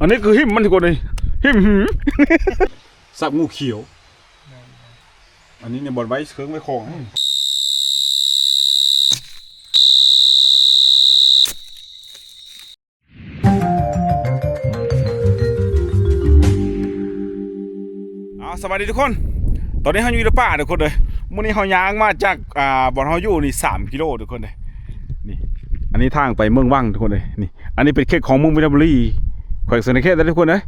อันนี้คือหิมมันทุกคนเลยหิมหืมสับงูเขียว อันนี้เนี่ยบอลไว้เครื่องไว้ของเอาสวัสดีทุกคน ตอนนี้เราอยู่ในป่าทุกคนเลยมื้อนี้เราย่างมาจากอ่าบอนเฮาอยู่นี่3กิโลทุกคนเลยนี่ อันนี้ทางไปเมืองว่างทุกคนเลยนี่ อันนี้เป็นเขตของเมืองวินบุรีแขวงสนเขตนะทุกคนเลย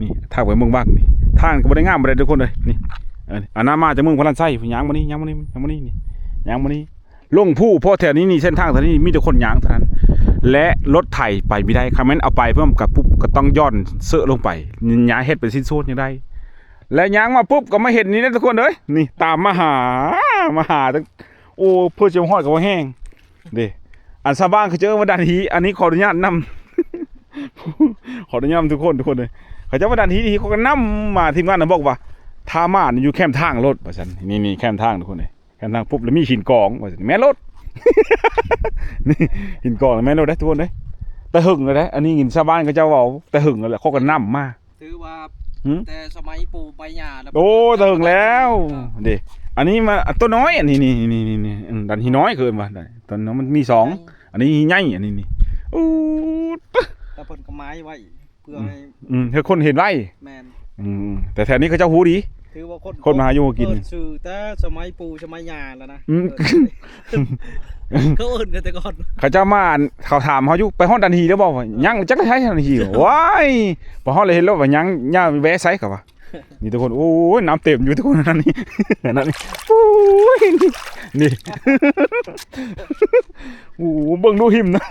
นี่ทางไปเมืองว่างนี่ทางก็บ่ได้งามบ่ได้ทุกคนเลยนี่อันนั้นมาจากเมืองพลันไส้ยางมานี่ยางมานี่ยางมานี่นี่ยางมานี่ลงผู้เพราะแถวนี้นี่เส้นทางแถวนี้มีแต่คนยางเท่านั้น และรถไถไปไม่ได้คำนั้นเอาไปเพิ่มกับปุ๊บก็ต้องย่อนเสื้อลงไปย้ายเฮ็ดเป็นสิ้นสุดยังได้ และยางมาปุ๊บก็มาเห็นนี่นะทุกคนเอ้ยนี่ตามมาหามาหาตั้งโอ้เพื่อจะมาฮอดกับว่าแห้งเด้อันซาบ้านเขาเจอมาดันฮีอันนี้ขออนุญาตนำ ขออนุญาตทุกคนทุกคนเลยเขาจะมาดันฮีทีเขาก็นำมาทีมงานนะบอกว่าท่ามานี่อยู่แคมป์ทางรถว่าฉันนี่นี่แคมป์ทางทุกคนเลยแคมป์ทางปุ๊บแล้วมีหินกองว่าฉันแม่นรถนี่หินกองแม่นรถได้อทุกคนเลยแต่หึงเลยนะอันนี้หินชาวบ้านเขาเจะเอาแต่หึงเลยแหละเขาก็นำมาถือว่าหืมแต่สมัยปู่ใบหญ้าแล้วโอ้ถึงแล้วเด็อันนี้มาตัวน้อยอันนี้นี่นี่นี่นี่อืมดันฮีน้อยเกินว่ะดันตอนนั้นมันมีสองอันนี้ฮีใหญ่อันนี้นี่อู้ แต่เพิ่นก็ไม้ไว้เพื่อให้อืมเธอคนเห็นไรแมนอืมแต่แถวนี้เขาเจ้าหูดี ถือว่าคนคนมาหาอยู่มากินเปิดชื่อแต่สมัยปู่สมัยหญ้าแล้วนะอืมเออเขาเอื่นกันแต่ก่อนเขาเจ้ามาอ่านเขาถามเขาอยู่ไปห้องดันฮีแล้วบอกว่ายังจักได้ใช้ดันฮีเหรอว้ายพอห้องเลยเห็นแล้วว่ายังย่าแวะไซส์กับว่านี่ทุกคนโอ้ยน้ำเต็มอยู่ทุกคนนั่นนี่นั่นนี่โอ้ยนี่นี่โอ้โหเบิ่งดูหิมนะ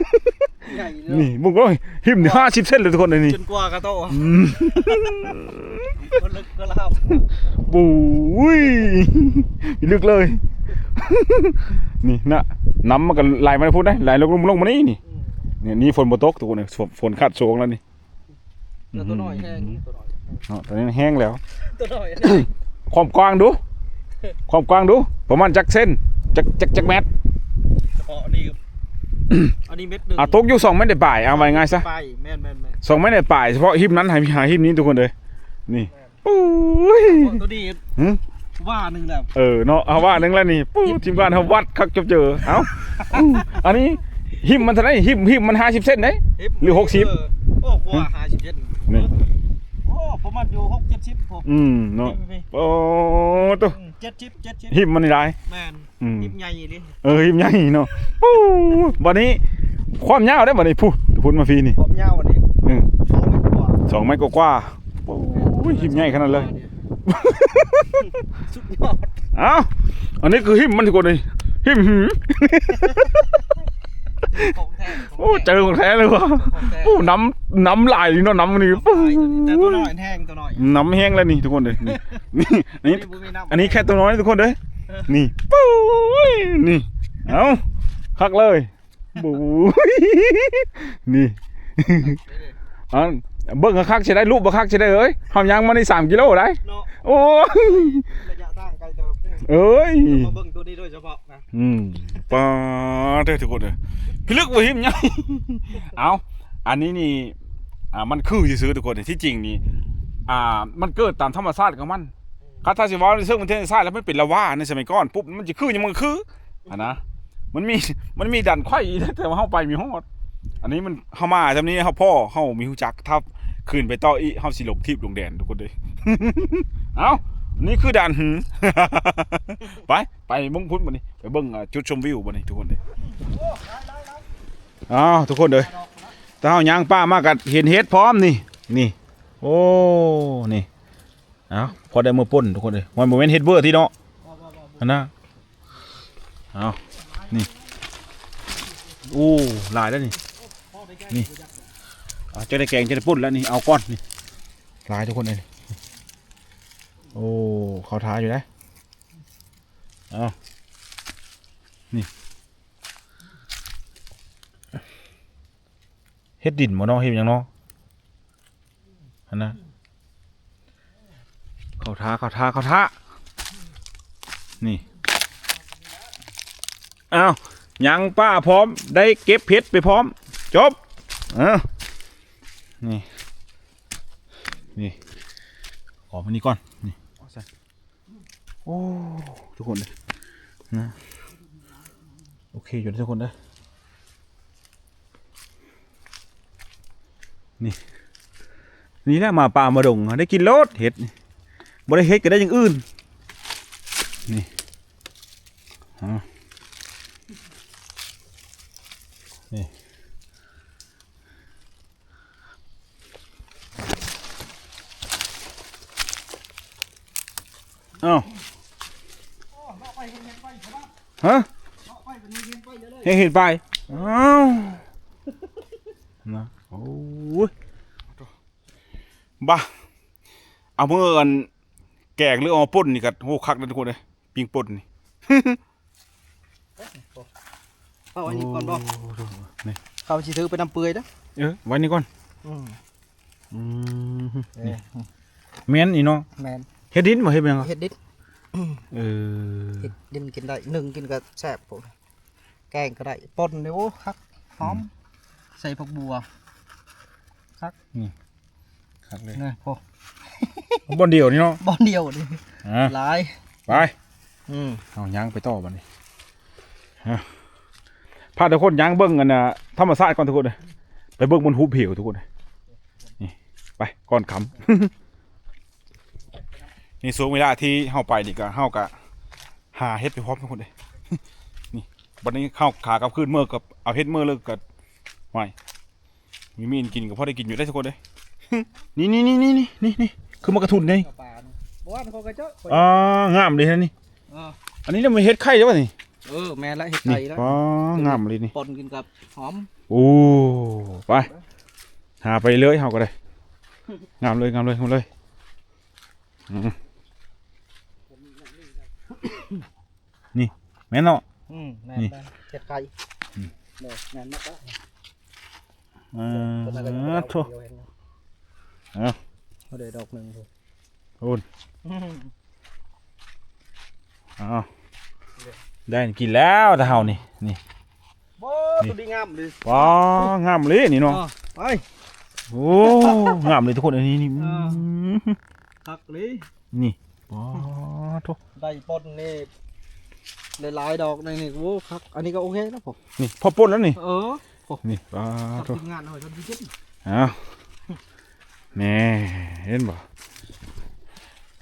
ใหญ่เลยนี่มึงก็หิมนี่ห้าสิบเซนเลยทุกคนเลยนี่จนกว่ากระโตอืมก็ลึกก็ลาบบู้ยลึกเลย นี่นะน้ำมันก็ไหลมาพูดได้ไหลลงลงมานี่นี่เนี่ยนี่ฝนบ่ตกทุกคนเนี่ยฝนฝนขาดโชงแล้วนี่แต่ตัวน้อยแห้งตัวน้อยเนาะตอนนี้แห้งแล้วตัวน้อยความกว้างดู ความกว้างดู ประมาณจักเส้นจักจักจักเมตรเฉพาะนี่ครับ อันนี้เม็ดหนึงอะตกอยู่สองเมตรได้ป่ายเอาไว้ง่ายซะไปแม่นแม่นแม่นสองเมตรได้ป่ายเฉพาะหิมนั้นหาหาหิมนี้ทุกคนเลยนี่ปุ้ยตัวนี้หืมว่าหนึ่งแล้วเออเนาะเอาว่าหนึงแล้วนี่ปู้ทีมงานเขาวัดคักจบเจอเอ้าอู้อันนี้หิมมันเท่าไหร่หิมหิมมันห้าสิบเซนไหนหรือ60เโอ้กว่าห้าสิบเจ็ดนี่โอ้ผมมันอยู่หกเจ็ดสิบผมอืมเนาะโอ้ตัวเจ็ดสิบเจ็ดสิบหิมมันนี่ได้แมน อืมหิมใหญ่เลยเออหิมใหญ่เนาะปู้วันนี้ความยาวได้วันนี้พูดพูดมาฟรีนี่ผมยาววันนี้เออสองเมตรกว่าสองเมตรกว่าๆโอ้ยหิมใหญ่ขนาดเลย สุดยอดเอ้าอันนี้คือหิมมันทุกคนเลยหิมหืมของแท้ขงโอ้เจอของแท้เลยว่ะของแท้โอ้น้ำน้ำไหลเนาะน้ำมันนี่ปู้แต่ตัวน้อยแห้งตัวน้อยน้ำแห้งแล้วนี่ทุกคนเลยนี่นี่อันนี้บ่มีำอันนี้แค่ตัวน้อยทุกคนเลย นี่ปุ้ยนี่เอาคักเลยบูยนี่อันเบิ้งคักๆใช่ได้รูปบ่คักใช่ได้เอ้ยหอมยางมาในสามกิโลได้เนาะโอ้ยระยะทางไกลเติบเอ้ยมาเบิ่งตัวนี้โดยเฉพาะนะอืมปาเด้อทุกคนเลยพี่ลึกว่าหิมใหญ่เอาอันนี้นี่อ่ามันคือซื้อๆทุกคนที่จริงนี่อ่ามันเกิดตามธรรมชาติของมัน คาถ้าสิว่าในเชิงมันเทศชาติแล้วมันเป็นละว่าในสมัยก่อนปุ๊บมันจะคือยังมันคืออะนะมันมีมันมีดันไข่แต่ว่าเฮาไปมีฮอดอันนี้มันเฮามาจำนี้เฮาพ่อเฮามีฮู้จักทับคืนไปต่ออีเฮาสิหลงทิพย์ลงแดนทุกคนเลยเอ้านี่คือด่านหืไปไปเบิ่งพุ่นบัดนี้ไปเบิ่งจุดชมวิวบัดนี้ทุกคนเลยอ้าวทุกคนเลยถ้าเฮายางป้ามากัดเห็นเฮ็ดพร้อมนี่นี่ โอ้นี่ เอาพอได้มือป่นทุกคนเลยมันโมเมนต์เฮดเวอร์ที่เนาะอันนะเอานี่โอ้หลายแล้วนี่นี่เอาเจะได้แกงเจะได้ป่นแล้วนี่เอาก้อนนี่หลายทุกคนเลยโอ้เขาท้าอยู่นะเอานี่เฮ็ดดินบ่เนาะเฮ็ดยังเนาะอันนะาท้าเขาท้าเขาท้านี่อ้าวยังป้าพร้อม ได้เก็บเพชรไปพร้อม จบเอ้านี่นี่ขอมันนี้ก่อนนี่โอ้ทุกคนเลยนะโอเคอยู่ทุกคนเด้นี่นี่แหละมาป่ามาดงได้กินรสเห็ดนี่ บ่ได้เห็ดก็ได้อย่างอื่น นี่อ่านี่เอ้าฮะเห็นเห็นไปอ้าวนะโอ้ยบ้าเอาเมื่อกัน แกงหรือเอาป่นนี่กัโหคักนะทุกคนเลยปิงป่นนี่ เอาอันนี้ก่อนบ่โนี่เขาสิถือไปน้ำเปื่อยนะเออไว้นี่ก่อนอืมอืมเอนี่อแม่นอีเนาะแมนเฮ็ดดินบ่เฮ็ดเป็นหยังเฮ็ดดิบเออเฮ็ดดินกินได้หนึ่งกินก็แซ่บผมแกงก็ได้ป่นเดี๋ยวครับหอม ใส่ผักบัวคักเลย นี่พอ บ่เดียวนี่เนาะบอนเดียวนี่อะหลายไปอืมเอายางไปต่อบัดนี้ฮะพาทุกคนยางเบิ้งกันนะธรรมชาติก่อนทุกคนเลยไปเบิ้งบนหูผิวทุกคนเลยนี่ไปก่อนคำนี่สูงเวลาที่เฮาไปนี่ก็เฮาก็หาเฮ็ดไปพร้อมทุกคนเลยนี่บัดนี้เข้าขากับขึ้นเมื่อกับเอาเฮ็ดเมื่อเลิกกับไว้มีมีนกินก็พอได้กินอยู่ได้ทุกคนเลยนี่นี่นี่นี่นี่นี่นี่ คือมากระทุนนี่กระปานบ่ว่าเขาก็เจ้าอ่างามเลยนะนี่เอออันนี้เราไม่เฮ็ดไข่ใช่ป่ะนี่เออแม่นละเฮ็ดนี่ไก่แล้วอ๋องามเลยนี่ป่นกินกับหอมโอ้ไปหาไปเลยเฮาก็ได้งามเลยงามเลยงามเลยอืมนี่แม่นเนาะ อืมแม่นนี่แม่นเฮ็ดไก่อืมเด้อแม่นมากแล้วเอต้นอะไรก็อได้โถเดียวเองนะเอา เอาเดี๋ยวดอกหนึ่งดูโอนเอาได้กินแล้วถ้าเฮานี่นี่โอ้ตัวดีงามดิว้างามเลยนี่เนาะอ๋อไปโอ้งามเลยทุกคนอันนี้นี่อ่าอืมคักเลยนี่ว้าโถได้ป่นนี่หลายๆดอกในนี่โอ้คักอันนี้ก็โอเคนะผมนี่พอป่นแล้วนี่เออนี่ว้าคักโถทีมงานหน่อยทำดีขึ้นอ้าว แน่เห็นบ่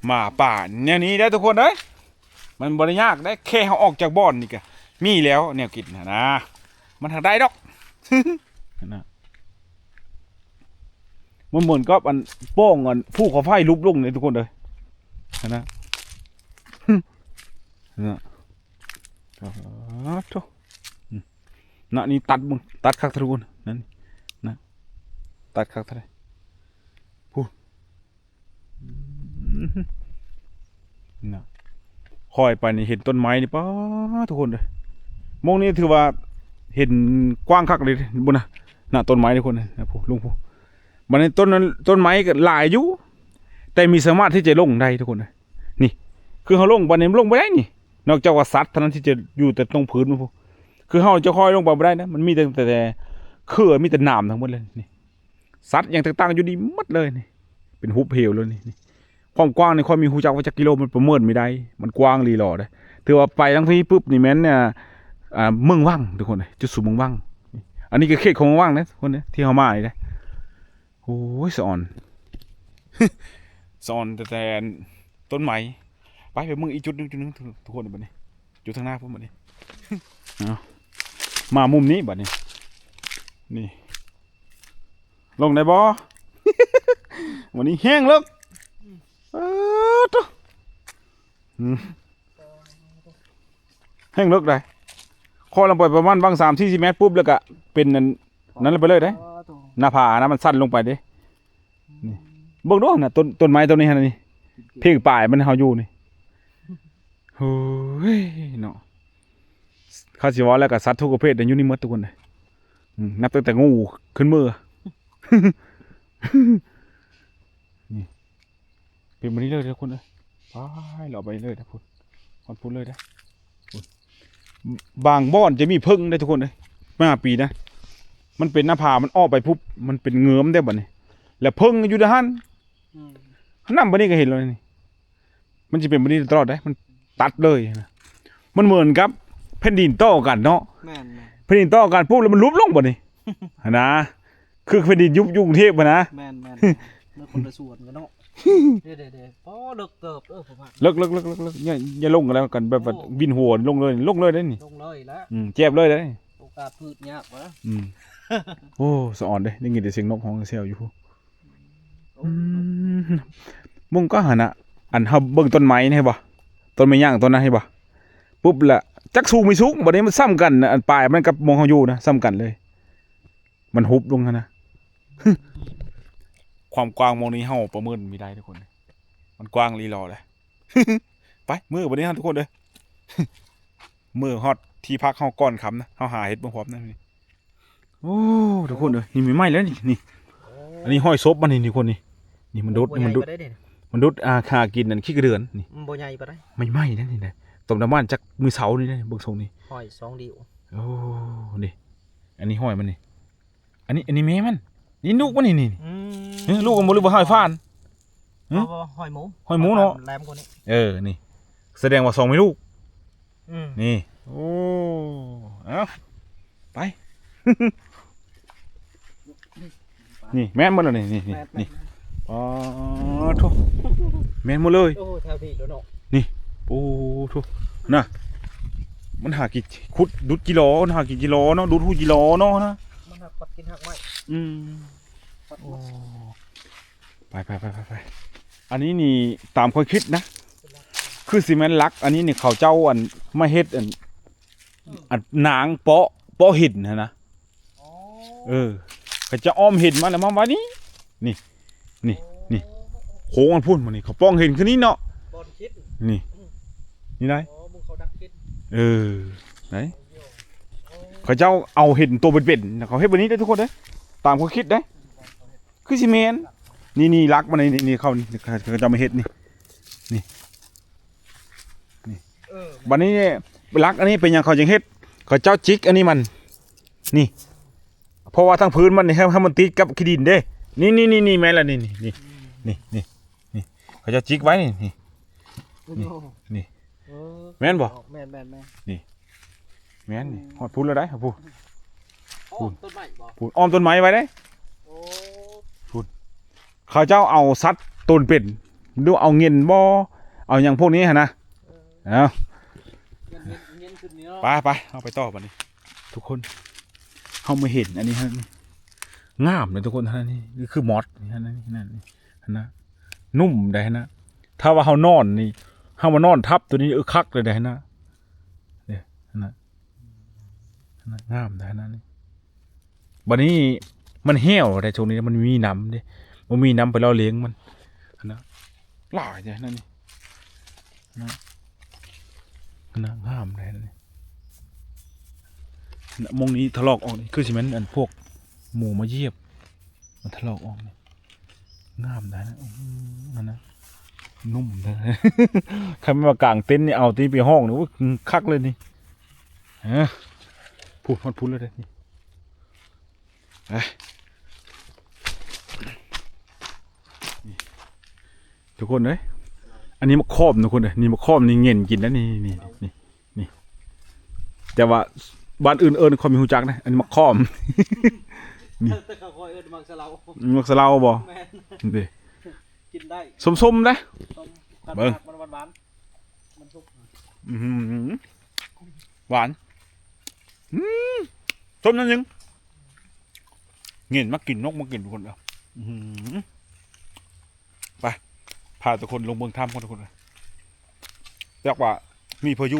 หมาป่าเนี่ยนี้ได้ทุกคนเด้ยมันบริยากได้แค่เขาออกจากบ่อนนี่ก็มีแล้วแนวกินนะนะมันทางได้ดอกนะมันเหมือนกับอันโป้งอันผู้ขาไฟลุบลุ่งเลยทุกคนเลยนะนะอ๋อโถน่ะนี่ตัดมึงตัดคักทุกคนนั่นตัดคักเท่าไรพูด นะคอยไปนี่เห็นต้นไม้นี่ป้าทุกคนเลยมองนี่ถือว่าเห็นกว้างคักเลยบนน่ะน่ะต้นไม้ทุกคนนะพูลุงพูมันในต้นนั้นต้นไม้ก็หลายอยู่แต่มีสามารถที่จะลงได้ทุกคนเลยนี่ คือเขาลงไปนี่มันลงไปได้นี่ นอกจากว่าสัตว์เท่านั้นที่จะอยู่แต่ตรงพื้นมันพูคือเขาจะคอยลงไปไม่ได้นะมันมีแต่แต่เครือมีแต่หนามทั้งหมดเลยนี่สัตว์อย่างต่างๆอยู่ดีหมดเลยนี่ เป็นหุบเหวเลยนี่นี่ความกว้างในความมีหูจักว่าจักกิโลมันประเมินไม่ได้ มันกว้างรีหล่อเลยถือว่าไปทั้งที่ปุ๊บนี่แม้นเนี่ยเมืองว่างทุกคนเลยจุดสูงเมืองว่าง อันนี้ก็เขตของเมืองว่างนะทุกคนเนี่ยที่เขามาเลยนะโอ้ยสอนสอนแต่แต่ต้นไม้ไปไปเมืองอีจุดนึงจุดนึงทุกคนแบัดนี้จุดทางหน้าผมบัดนี้มามุมนี้แบัดนี้นี่ ลงได้บ่ วันนี้แห้งเลิกอตัวแห้งเลิกได้คอลงไปประมาณบางสามที่สิเมตรปุ๊บแล้วก็เป็นนั่นนั่นไปเลยได้หน้าผานะมันสั้นลงไปเด้นี่เบิ่งดูนะต้นต้นไม้ต้นนี้ฮะนี่เพียงป่ายมันเฮาอยู่นี่โอ้ยเนาะข้าสิว่าแล้วก็สัตว์ทุกประเภทในอยู่นี่หมดทุกคนเลยนับตั้งแต่งูขึ้นมือ เป็นแบบนี้เลยทุกคนเลยไปเราไปเลยนะพูดคนพูดเลยนะพูดบางบ่อนจะมีพึ่งได้ทุกคนเลยเมื่อปีนะมันเป็นหน้าผามันออกไปปุ๊บมันเป็นเงื้อมได้บ่เนี่ยแล้วพึ่งอยู่ด้านอืมน้ำบันนี้ก็เห็นเลยนี่มันจะเป็นบันนี้ตลอดได้มันตัดเลยนะมันเหมือนกับแผ่นดินต่อกันเนาะแม่นแม่นแผ่นดินต่อกันปุ๊บแล้วมันลุบลงบ่นี่หั่นนะคือแผ่นดินยุบยุกรุงเทพอะนะแม่นแม่นเมื่อคนละส่วนกันเนาะ เด้เด้เด้อเลิกเติบเออผมว่าเลิกเลิกเลิกเลิกเลิกอย่าอย่าลงกันแล้วกันแบบว่าวินหัวลงเลยลงเลยได้นี่ลงเลยแล้วอืมเจ็บเลยได้โอกาสพืชยากวะอืมโอ้สะอ่อนเด้ได้ยินแต่เสียงนกฮ้องเซลอยู่อืมมุงก็หันอะอันเฮาเบิ่งต้นไม้นี่ให้บ่ต้นไม้ย่างต้นนั้นให้บ่ปุ๊บละจักสูงไม่สูงบัดนี้มันซ้ำกันอันปลายมันกับมองเฮาอยู่นะซ้ำกันเลย มันหุบลงนะ ความกว้างมองนี้เฮาประเมินไม่ได้ทุกคน มันกว้างลีรอเลย ไปมือบัดนี้ฮะทุกคนเด้อมือฮอดที่พักเฮาก่อนคำนะเฮาหาเฮ็ดบ่พร้อมนะนี่โอ้ทุกคนเอ้ยนี่มีไม้แล้วนี่นี่ อันนี้ห้อยซบมันนี่นี่คนนี่นี่มันดุดบ่นี่มันดุดใหญ่ปาได้เด้มันดุดอาคากินนั่นขี้กระเดือนนี่มันบ่ใหญ่ปะได้ไม่ไหม้นะนี่นะตรงน้ำมันจากมือเสานี่นะเบิ่งทรงนี่ห้อยสองเดียวโอ้นี่อันนี้ห้อยมันนี่อันนี้อันนี้แม่มัน นี่ลูกมันนี่นี่อืมเอ้ยลูกมันบ่หรือว่าห้อยฟ้านหึเอาบ่ห้อยหมูห้อยหมูเนาะแหลมกว่านี้เออนี่ แสดงว่าสองไม่ลูกอืมนี่โอ้เอาไปนี่แม่นหมดแล้วนี่นี่นี่แม่นนี่อ๋อโถแม่นหมดเลยโอ้แถวพี่เดี๋ยวเนาะโอ้โถน่ะมันหากี่ขุดดุดกิโลมันหากี่กิโลเนาะดุดหูกิโลเนาะนะมันหักปัดกินหักไม้ อืมโอ้ไปไปไปไปไปอันนี้นี่ตามความคิดนะ คือซีเมนต์ลัก อันนี้นี่เขาเจ้าอันมาเฮ็ดอันอันนางเปาะเปาะหินนะนะเออเขาจะอ้อมหินมาแล้วมาว้นี่นี่ นี่นี่โค้งมันพุ่นมานี่เขาป้องเห็นคืนนี้เนาะบอลคิดนี่นี่ได้อ๋อมึงเขาดักคิดเออไหนเขาเจ้าเอาเห็นตัวเป็นๆเขาเฮ็ดแบบนี้ได้ทุกคนเด้ ตามเขาคิดได้อคือซีเมนต์นี่นี่รักมันนี่นี่เขานี่เขาเจ้ามาเฮ็ดนี่เออบัดนี้เนี่ยรักอันนี้เป็นหยังเขาจังเฮ็ดเขาเจ้าจิกอันนี้มันนี่ เพราะว่าทั้งพื้นมันนี่ให้ให้มันติดกับขี้ดินเด้ นี่นี่นี่นี่แม่นละนี่นี่นี่นี่นี่นี่เขาเจ้าจิกไว้นี่นี่นี่โอ้นี่เออแม่นบ่แม่นแม่นแม่นแม่นนี่ฮอดพูดแล้วได้ฮอดพูด อ๋อคุณต้นไม้บ่พูดอ้อมต้นไม้ไว้ได้ โอ้เขาเจ้าเอาสัตว์ต้นเป็ดดูเอาเงินบ่เอาอย่างพวกนี้หั่นนะเอาเงี้ยเงี้ยขึ้นนี่เนาะไปไปเอาไปต่อบัดนี้ ทุกคนเขามาเห็นอันนี้ฮะนี่งามเลยทุกคนฮะนี่นี่คือมอสนี่ฮะนี่นั่นนี่ฮะนะนุ่มได้ฮะนะถ้าว่าเขานอนนี่เขามานอนทับตัวนี้เออคักเลยได้ฮะนะเนี่ยฮะนะฮะนะงามได้ฮะนะนี่ บัดนี้มันเหี่ยวแต่ช่วงนี้มันมีน้ำด้มันมีน้ำไปเราเลี้ยงมันนะหลายเลยนั่นนี่ฮะนะฮะนะงามเลยนะนี่นะมงนี้ถลอกออกนี่คือสิมันอันพวกหมูมาเยียบ มันถลอกออกนี่งามได้นะนั่นนะนุ่มเลยใครไม่มากางเต็นท์นี่เอาตีไปห้องนี่คักเลยนี่ฮะพูดพูดเลยนี่ ทุกคนเลยอันนี้มาครอบทุกคนเลยนี่มาครอบนี่เงินกินนะนี่นี่นี่นี่แต่ว่าบ้านอื่นเอิญคอมมีหูจักนะอันนี้มักคอมนี่แต่เขาคอยเอิ้นมักสะเลามักสะเลาบ่แม่นนี่กินได้สมๆนะต้มเบิ่งมันหวานๆมันทุกอื้อหือหวานอืมส้มนั่นยัง เงินมากินนกมากินทุกคนเดียวอื้อหือไปพาทุกคนลงเบืองถ้ำก่อนทุกคนเลยเรียกว่ามีพายุ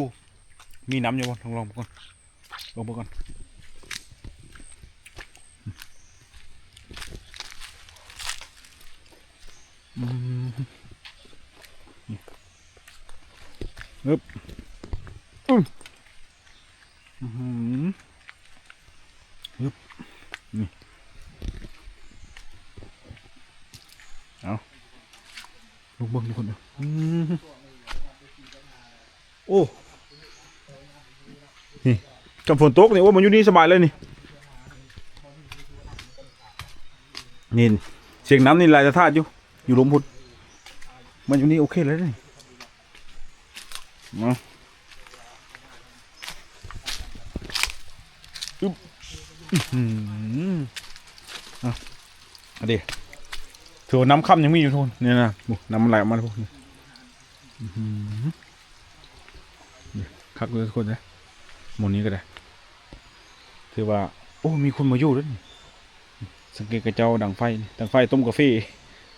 มีน้ำอยู่บ่ลองลองก่อนลงไปก่อนอืมนี่อึ๊บอึ้มอื้อหืออึ๊บนี่ เอาลงเบิ่งทุกคนเด้ออืมโอ้นี่กับฝนตกนี่โอ้มันอยู่นี่สบายเลยนี่นี่เสียงน้ำนี่ลายจะทาดอยู่อยู่ลมพุดมันอยู่นี่โอเคเลยนี่มาอึ๊บอื้อหืออะเอาดิ ถือว่าน้ำค่ำยังมีอยู่ทุนเนี่ยนะโอ้น้ำมันไหลออกมาแล้วพวกนี้อื้อหือนี่คักเลยทุกคนนะหมดนี้ก็ได้ถือว่า โอ้ มีคนมาอยู่ด้วยนี่สังเกตกระเจ้าดังไฟนี่ดังไฟต้มกาแฟ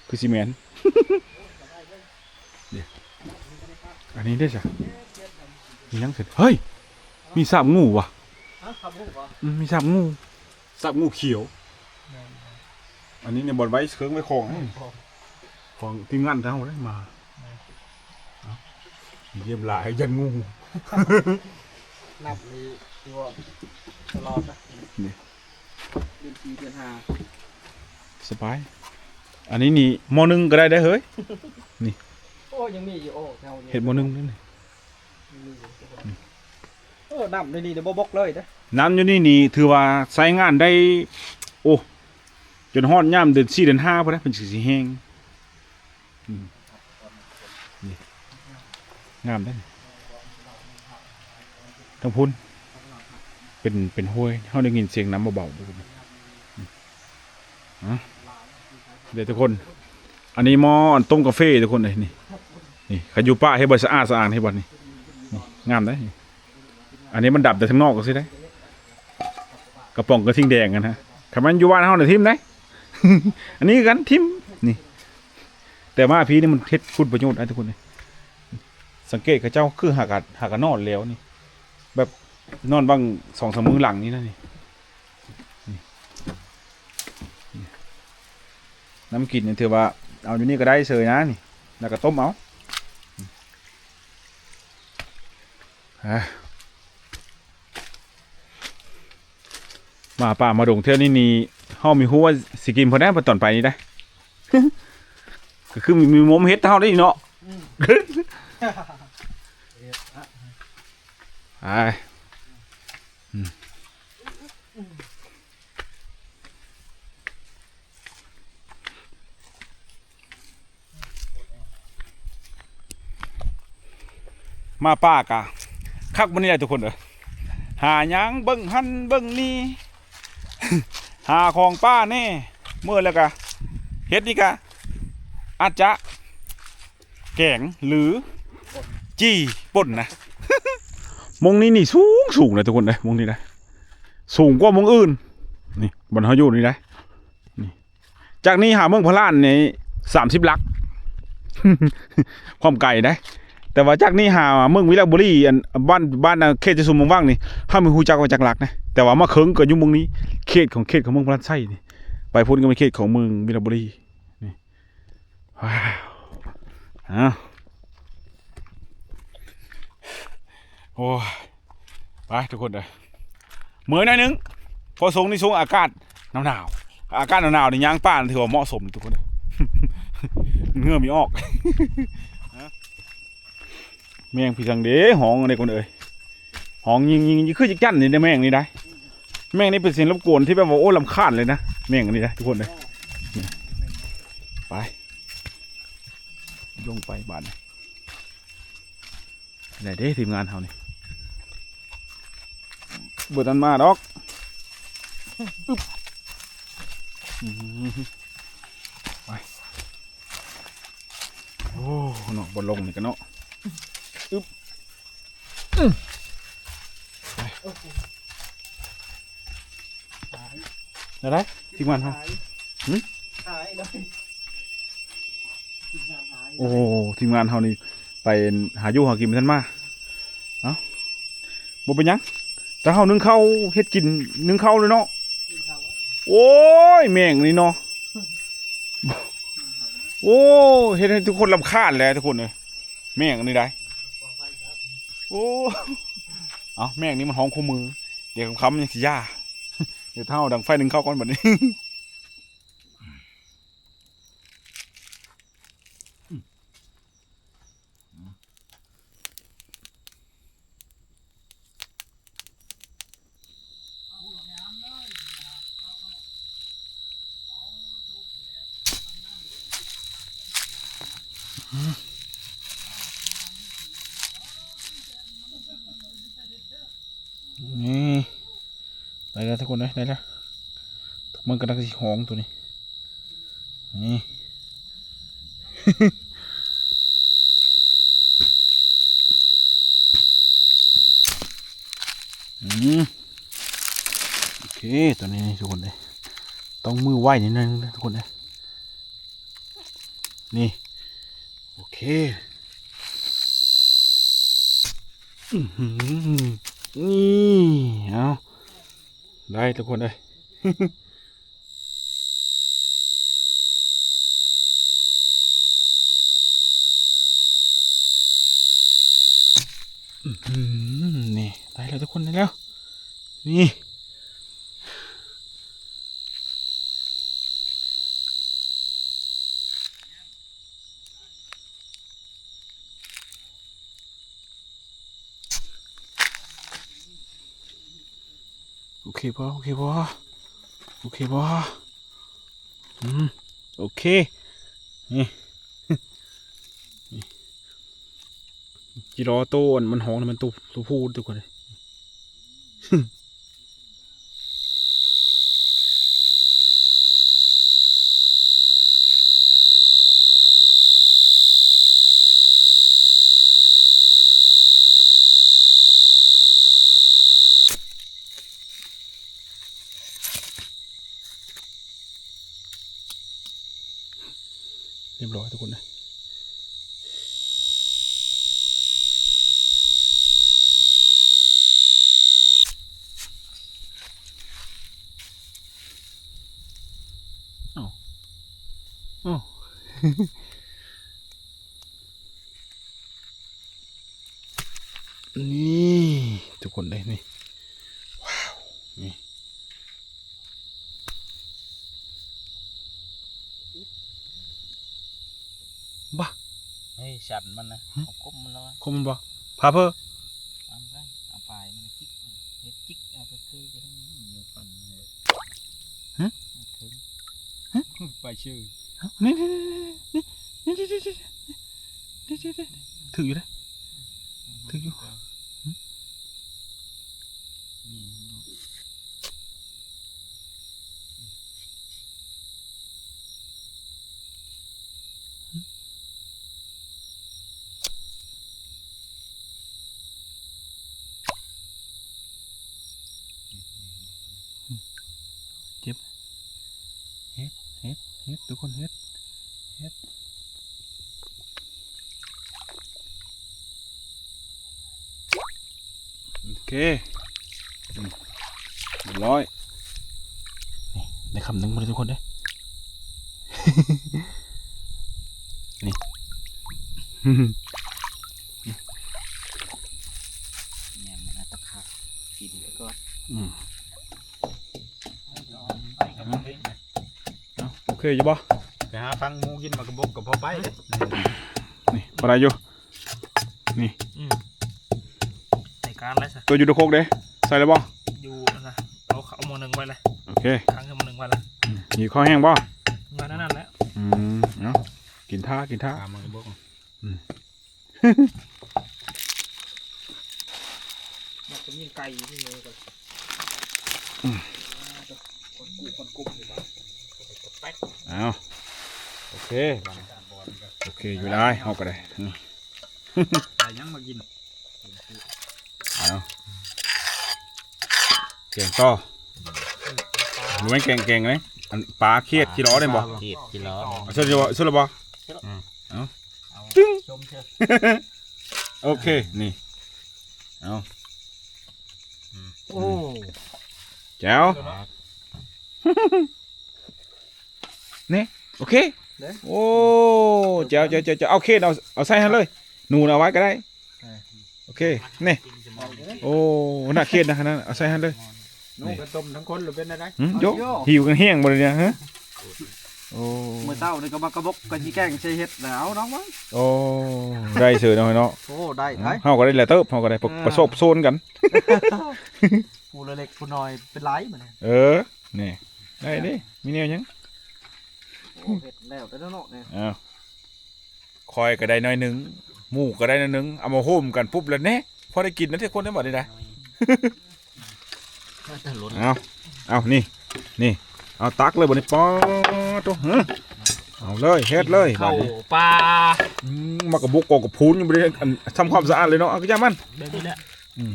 คือซีเมนต์เดี๋ยวอันนี้ได้จ้ะมียังเสร็จเฮ้ย มีสาบงูว่ะฮะครับผมว่าอืมมีสาบงูสาบงูเขียว อันนี้เนี่ยบอลไว้เครื่องไว้ของให้ของทีมงานทั้งหมดได้มาเอาเยี่ยมหลายยันงูนับมีตัวตลอดนะนี่เดือนสี่เดือนห้าสบาย อันนี้นี่มอหนึ่งก็ได้ได้อเฮ้ยโอ้ยังมีอยู่โอ้แถวนี้เห็ดมอหนึ่งนั่นนี่ยังมีอยู่โอ้นับได้ดีเดี๋ยวบ่บกเลยนะน้ำอยู่นี่นี่ถือว่าใช้งานได้ โอ้ จนฮอดย่ามเดือนสี่เดือนห้าพอได้เป็นสีสีแห้งอืมนี่งามได้อทั้งพุ่นเป็นเป็นห้วยเขาได้ยินเสียงน้ำเบาๆทุกคนอืมอะเดี๋ยวทุกคน อันนี้หม้ออันต้มกาแฟทุกคนเลยนี่นี่ขยุป้าให้บริสะอาดสะอาดให้บัดนี่นี่งามได้ออันนี้มันดับแต่ข้างนอกก็สิได้ กระป๋องกระทิงแดงกันฮะคำมันอยู่บ้านเฮาน่ะทิมได้ อันนี้กันทิมนี่ แต่ว่าพีนี่มันเฮ็ดคุณประโยชน์ได้ทุกคนเลยสังเกตเขาเจ้าคือหากะหากะนอนแล้วนี่ แบบนอนบางสองสามมือหลังนี้นะนี่นนี่น้ำกินเนี่ยถือว่าเอาอยู่นี่ก็ได้เสยนะนี่แล้วก็ต้มเอาอมาป่ามาดงเที่ยวนี่นี่ เฮามีฮู้ว่าสิกินพอได้บ่ตอนไปนี่ได้ก็คือมีมีมุมเฮ็ดเฮาได้เนาะไอ้อืมมาป้ากะคักบ่นี่แหละทุกคนเด้อหาหยังเบิ่งหันเบิ่งนี่ หาของป้าแน่เมื่อแล้วกะเฮ็ดนี่กะอาจจะแกงหรือจี้ป่นนะมงนี้นี่สูงสูงเลยทุกคนเลยมงนี้นะสูงกว่ามงอื่นนี่บนเขาอยู่นี่นะนี่จากนี้หาเมืองพะลานนี่สามสิบลัก ความไกลนะ แต่ว่าจากนี้หาเมืองวิลาบุรีอันบ้านบ้านเขตจะสุมมงว่างนี่ห้ามีฮูจักว่าจากหลักนะแต่ว่ามาเคิงก็อยู่เมืองนี้เขตของเขตของเมืองพระไส้นี่ไปพูดก็เป็นเขตของเมืองวิลาบุรีนี่ว้าวอ้าวโอ้ไปทุกคนเลยเหมือนน่อยนึงพอสูงนี่สูงอากาศหนาวหนาวอากาศหนาวหนาวๆนี่างป่านถือว่าเหมาะสมทุกคนเลยเงื่อมีออก แมงพี่สังเดหองอะไรคนเอ่ยหองยิงยิงยิงคือจิกจันนี่ได้แมงนี่ได้ แม่งนี่เป็นเสียงรบกวนที่แบบว่าโอ้ลำคาญเลยนะแม่งอันนี้นะทุกคนเลยไปลงไปบ้านไหนเด้ทีมงานเขานี่เบิดอันมาดอกอึ๊บอื้อหือไปโอ้เนาะบนลงนี่กันเนาะ อึ๊บอื้อไปได้ไรทีมงานเขาหืมหายเลยโอ้ทีมงานเฮานี่ไปหาอยู่หากินไปท่านมาเอ้าบ่เป็นหยังแต่เฮานึ่งข้าวเฮ็ดกินนึ่งข้าวเลยเนาะโอ้ยแม่งนี่เนาะโอ้เฮ็ดให้ทุกคนรำคาญแหล้วทุกคนเลยแม่งอันนี่ได้ โอ้เอาแม่งนี่มันห้องคู่มือ เดี๋ยวคำยังสิยาเดี๋ยวเท่าดังไฟหนึ่งเข้าก้อนบัดนี้ได้แล้วทุก คนเลยได้แล้วมันกำลังสิหองตัวนี้ นี่อืมโอเค ตัวนี้ทุกคนเลย ต้องมือไหวนิดนึงนทุกคนเลยนี่ โอเค อือหือนี่ เอา ได้ทุกคนเลยนี่ได้แล้วทุกคนได้แล้ว นี่ เคปะโอเคปะโอเคปะอืมโอเคนี่นี่จีรอโตอันมันห้องนะมันตัวตัวพูดทุกคนเลย รียบร้อยทุกคนนะเอ้าเอ้นี่ ทุกคนเลยนี่ ว้าว นี่ บ้า เฮ้ยฉันมันนะเอาคมมันแล้วอะคมมันบ่พาเพอเอาไปเอาปลายมันจิกมันเฮ็ดจิกเอาไปคือไปทั้งเหนียวฟันมันเลยเอาถึงไปชื่อเอานี่นี่นี่นี่นี่นี่นี่นี่นี่นี่นี่ถืออยู่เลย ถึงอยู่ นี่ เฮ็ดเฮ็ดทุกคนเฮ็ดเฮ็ดโอ เคอืมเรียบร้อยนี่ได้คำหนึ่งมาเลยทุกคนเด้นี่เนี่ยมันเอาตะขาบกินไปก่อนอืมเอาโอเคอยู่บ่ไปหาฟังหมูกินมากระบอกกับพอไปเลยนี่พอได้อยู่ใน การแล้วสิตัวอยู่ตะโคกเด้ใส่แล้วบ่อยู่นะเอาเอามือหนึ่งไว้เลยโอเคค้างขึ้นมือหนึ่งไว้เลยหีข้อแห้งบ่งานนั่นแหละอืมเอากินท่ากินท่าตามมากระบอกมันจะมีไก่ที่มือก่อนคนกูคนกุ๊บอยู่บ้านแป๊กเอาโอเคโอเคอยู่ได้เอาก็ได้นี่ แต่ยังมากิน เอา เก่งต่อรู้ไหมเก่งเก่งไหมอันปลาเครียดกี่ล้อได้บ่ขีดกิโลเอาเชื่อบ่เชื่อบ่เอาชมเถอะโอเค นี่ เอาโอ้แจ๋วนี่โอเค โอ้แจ๋วแจ๋วแจ๋วแจ๋วเอาเครียดเอาเอาใส่ให้เลย หนูนเอาไว้ก็ได้ โอเค นี่ โอ้ น่าเครียดนะขนาดนั้นเอาใส่ให้เลย นุ่งกระต้มทั้งคนหรือเป็นอะไรหึโยหิวกันเฮี้ยงหมดเลยเนี่ยฮะโอ้เมื่อเช้านี่ก็มากระบอกกะสิแกล้งใส่เฮ็ดแล้วน้องมั้งโอ้ได้เสือหน่อยเนาะโอ้ได้ได้เฮาก็ได้แหละเติบเฮาก็ได้ประอ่าประสบโซนกันผู้เล็กผู้น้อยเป็นไรมันยเออนี่ได้ดิมีแนวหยังโอ้เฮ็ดแล้วแต่เนาะเนี่ยอ้าวคอยก็ได้น้อยหนึงหมูก็ได้น้อยหนึงเอามาโฮมกันปุ๊บแล้วแน่พอได้กินนะทุกคนได้บ่ได้ได้แต่ล้น เอาเอานี่ นี่ เอาตักเลยบนนี้ป๊อดตัวฮะเอาเลยเฮ็ดเลยบัเข้าดนี้ปลาอืมมากระบุกกอกกับพูนยังไม่ได้อันทำความสะอาดเลยเนาะเอาก็ย่ามันแบบนี้แหละอืม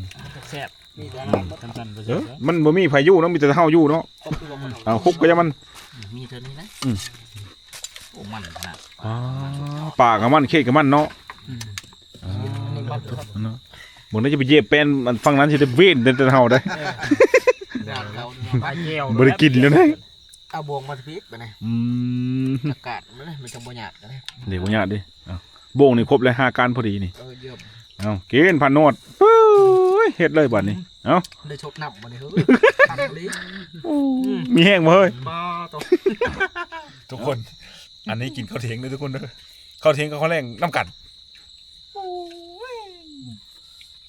แซ่บมีแต่อืละมกันกันไปเออมันบ่มีไผอยู่เนาะมีแต่เฮาอยู่เนาะก็คือว่ามันเอาคุกก็ย่ามัน มีเท่านี้นะอืมโอ้มันขนาดอ๋อปากกับมันเขตกับมันเนาะอันนี้ มันครับเนาะบ่ได้จะไปเหยียบแป้นมันฝั่งนั้นสิได้เว้นแต่เฮาได้บ้านเราปลาเจียวบ่ได้กินแล้วนะเอาบวงมาพิษไปไหนอืมอากาศมันเลยมันจะบ่หยาดกันเลยเดี๋ยวบ่ยากดิเอาโบ่งนี่ครบเลยห้าการพอดีนี่เออเยี่ยมเอากินพันโนดปุ้ยเฮ็ดเลยบัดนี้เอาได้ชดน้ำมาเลยเฮ้ยทำลิมีแห้งบ่เฮ้ยมาตัวทุกคน อันนี้กินข้าวเทียงเลยทุกคนเด้อข้าวเทียงกับข้าวแรงน้ำกัน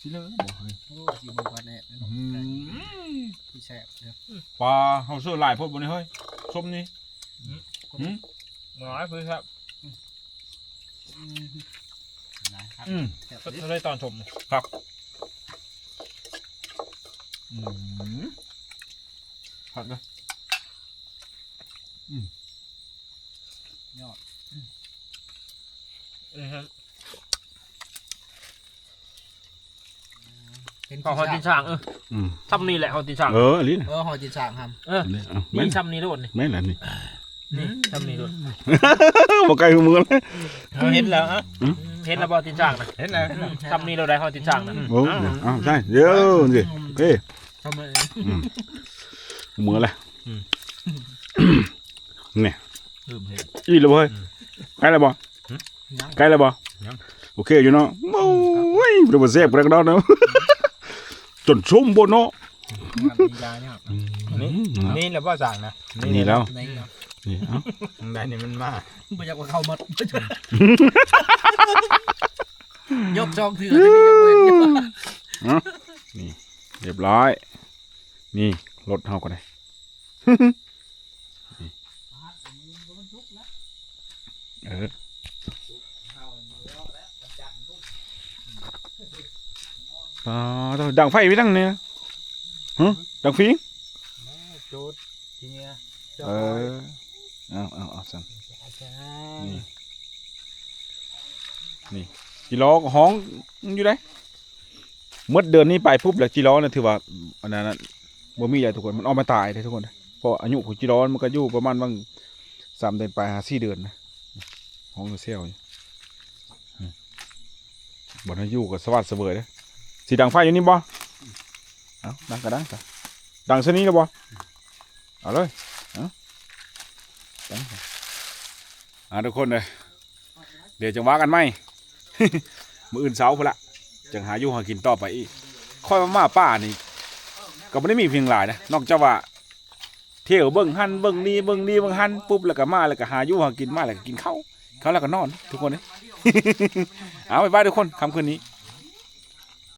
สิเลยบอกเฮ้ยโอ้ยสีบัวแน่พี่แซ่บเด้อปลาเฮาเสื้อลายพดบนนี้เฮ้ยส้มนี่น้อยเพื่อครับอืมแซ่บก็ดิได้ตอนชมอืมผักเด้อ เห็นขอหอยตินช่างเอออืมซ้ำนี่แหละหอยตินช่างเอออันนี้นะเออหอยจีนสางทเอออันนี้เอานี่แม่นซ้ำนี่โดดนี่แม่นอันนี้นี่ซ้ำนี่โดดบ่ไกลมือเลยเห็นแล้วฮะอืมเห็นแล้วบอตินช่างนะเห็นแล้วซ้ำนี่เราได้หอยตินช่างนะโอ้เดี๋ยวอ้าวใช่เดี๋ยวสิเฮ้ยำทำไมมือละเนี่ยลืมเห็นอีแล้วเว้ยใกล้แล้วบ่ยังใกล้แล้วบ่โอเคอยู่เนาะโอ้ยบ่ได้บ่แซ่บกระดอกเนาะ จนชุ่มบ่เนาะยาเนี่ยนี่นี่แหละพ่อสั่งนะนี่แล้วในเนาะนี่เอ้าได้นี่มันมาไม่อยากว่าเข้ามัดยกจองเถื่อนที่มียังเว้นอยู่นี่เรียบร้อย นี่รถเฮาก็ได้นี่เออ อ่าต้อดังไฟไว้ดังเนี่ยฮะดังฟิงจุดทีเนี้ยเออเอาเอาเอาสั่นนี่นี่จีล้อก็ห้องอยู่ได้เมื่อเดือนนี้ไปปุ๊บแล้วจีล้อเนี่ยถือว่าอันนั้นน่ะบ่มีอะไรทุกคนมันออกมาตายเลยทุกคนเพราะอายุของจีล้อมันก็อยู่ประมาณบางสามเดือนไปหาสี่เดือนนะห้องเซลล์อยู่อืมบ่ได้อยู่กับสวัสดิ์เสวยเด้อ สีดังไฟอยู่นี่บ่เอาดังก็ดังจ้ะดังเส้นนี้แล้วบ่เอาเลยอ่าทุกคนเลยเดี๋ยวจังว่ากันไหมมืออื่นเสาพละจังหาอยู่หากินต่อไปอีกค่อยมามาป้านี่ก็ไม่ได้มีเพียงหลายนะนอกจากว่าเที่ยวเบิ่งหันเบิ่งนี่เบิ่งนี่เบิ่งหันปุ๊บแล้วก็มาแล้วก็หาอยู่หากินมาแล้วก็กินข้าวข้าวแล้วก็นอน ทุกคนเลยเอาไปบายทุกคนคำคืนนี้